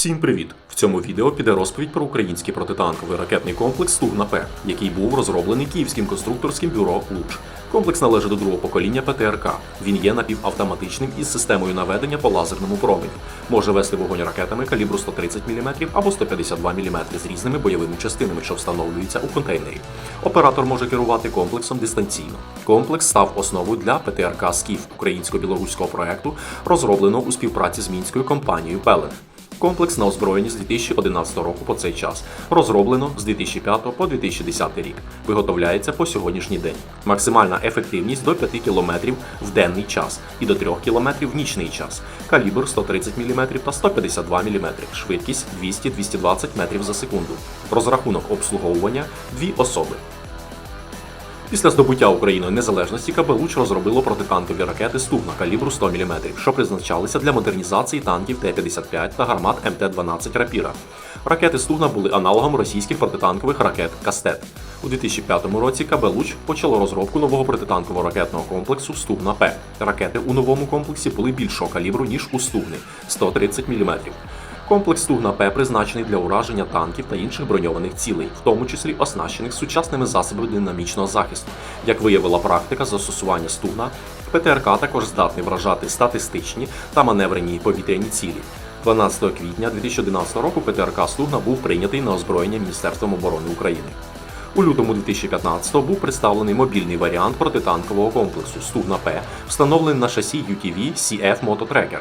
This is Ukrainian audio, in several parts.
Всім привіт! В цьому відео піде розповідь про український протитанковий ракетний комплекс Стугна П, який був розроблений Київським конструкторським бюро Луч. Комплекс належить до другого покоління ПТРК. Він є напівавтоматичним із системою наведення по лазерному промені. Може вести вогонь ракетами калібру 130 мм або 152 мм з різними бойовими частинами, що встановлюються у контейнері. Оператор може керувати комплексом дистанційно. Комплекс став основою для ПТРК Скіф українсько-білоруського проекту, розробленого у співпраці з мінською компанією Пелен. Комплекс на озброєнні з 2011 року по цей час. Розроблено з 2005 по 2010 рік. Виготовляється по сьогоднішній день. Максимальна ефективність до 5 км в денний час і до 3 км в нічний час. Калібр 130 мм та 152 мм. Швидкість 200-220 метрів за секунду. Розрахунок обслуговування дві особи. Після здобуття Україною незалежності КБ розробило протитанкові ракети Стугна калібру 100 мм, що призначалися для модернізації танків Т-55 та гармат МТ-12 Рапіра. Ракети Стугна були аналогом російських протитанкових ракет Кастет. У 2005 році КБ «Луч» почало розробку нового протитанкового ракетного комплексу Стугна П. Ракети у новому комплексі були більшого калібру ніж у Стугни 130 мм. Комплекс Стугна П призначений для ураження танків та інших броньованих цілей, в тому числі оснащених сучасними засобами динамічного захисту. Як виявила практика застосування Стугна, ПТРК також здатний вражати статистичні та маневрені повітряні цілі. 12 квітня 2011 року ПТРК Стугна був прийнятий на озброєння Міністерством оборони України. У лютому 2015-го був представлений мобільний варіант протитанкового комплексу Стугна П, встановлений на шасі UTV CF Mototracker.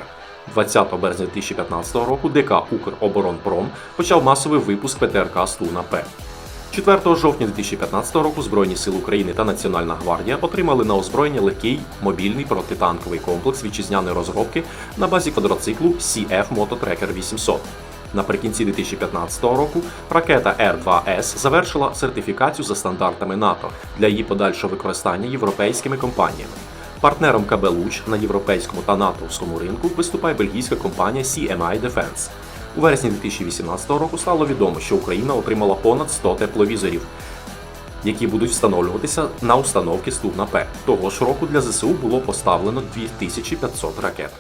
20 березня 2015 року ДК Укроборонпром почав масовий випуск ПТРК Стугна П. 4 жовтня 2015 року Збройні сили України та Національна гвардія отримали на озброєння легкий мобільний протитанковий комплекс вітчизняної розробки на базі квадроциклу CF Mototracker 800. Наприкінці 2015 року ракета Р-2С завершила сертифікацію за стандартами НАТО для її подальшого використання європейськими компаніями. Партнером КБ «Луч» на європейському та натовському ринку виступає бельгійська компанія CMI Defense. У вересні 2018 року стало відомо, що Україна отримала понад 100 тепловізорів, які будуть встановлюватися на установки Стугна П. Того ж року для ЗСУ було поставлено 2500 ракет.